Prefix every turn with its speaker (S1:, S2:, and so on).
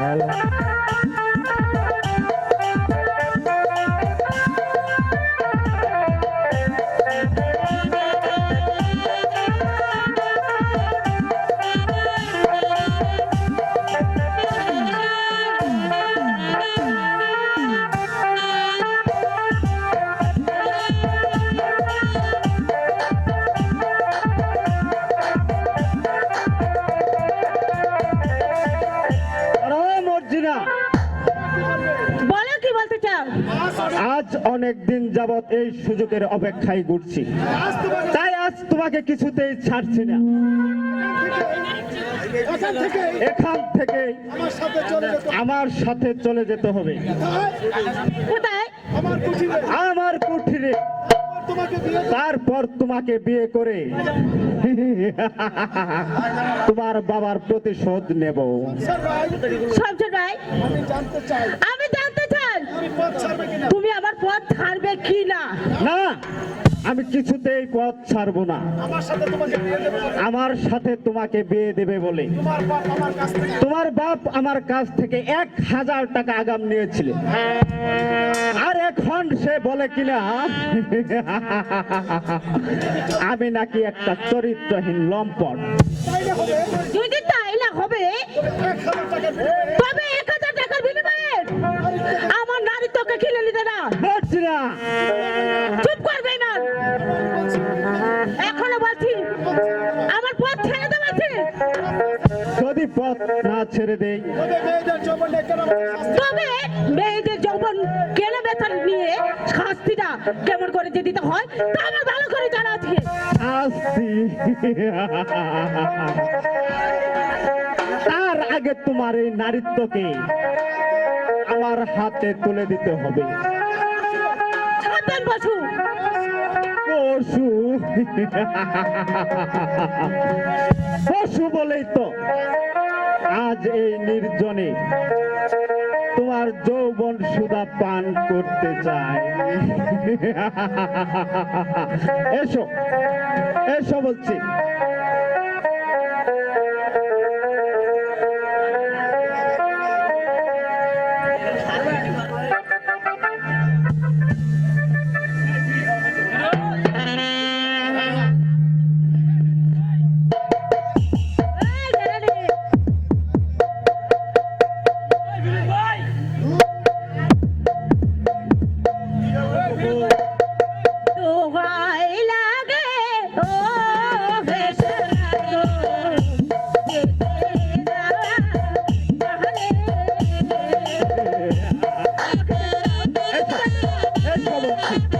S1: আরে আজ অনেক দিন যাবত এই সুযোগের অপেক্ষায় ঘুরছি। তাই আজ তোমাকে কিছুতেই ছাড়ছি না।
S2: এখান থেকে আমার সাথে চলে যেতে
S1: হবে।
S2: আমার কুঠিরে।
S1: তারপর তোমাকে বিয়ে করে তোমার বাবার প্রতিশোধ নেব।
S2: ভাই তুমি
S3: আমার পথ ছাড়বে কি না
S1: না আমি কিছুতেই পথ ছাড়বো না।
S2: আমার সাথে তোমাকে বিয়ে দেবে বলে।
S1: আমার সাথে তোমাকে বিয়ে দেবে বলে।
S2: তোমার বাপ আমার কাছ থেকে
S1: এক হাজার টাকা আগাম নিয়েছিল। আর এখন সে বলে কিনা? আমি নাকি একটা চরিত্রহীন লম্পট।
S3: যদি তাই না হবে তবে এক হাজার টাকার বিনিময়ে। নারী তোকে কিনে নিতে না।
S1: বলছি না।
S3: চুপ করবে না এখনও বলছি আমার পথ ছেড়ে দে বলছি।
S1: যদি পথ না ছেড়ে দেই।
S2: তবে মেয়েদের যৌবন কেন
S3: বেতন নিয়ে শাস্তিটা কেমন করে যে দিতে হয় তা আমার ভালো করে জানা আছে।
S1: আসছি তার আগে তোমার এই নারীত্বকে আমার হাতে তুলে দিতে হবে। পশু পশু বলেই তো আজ এই নির্জনে তোমার যৌবন সুদা পান করতে চায় এসো এসো বলছি। baby.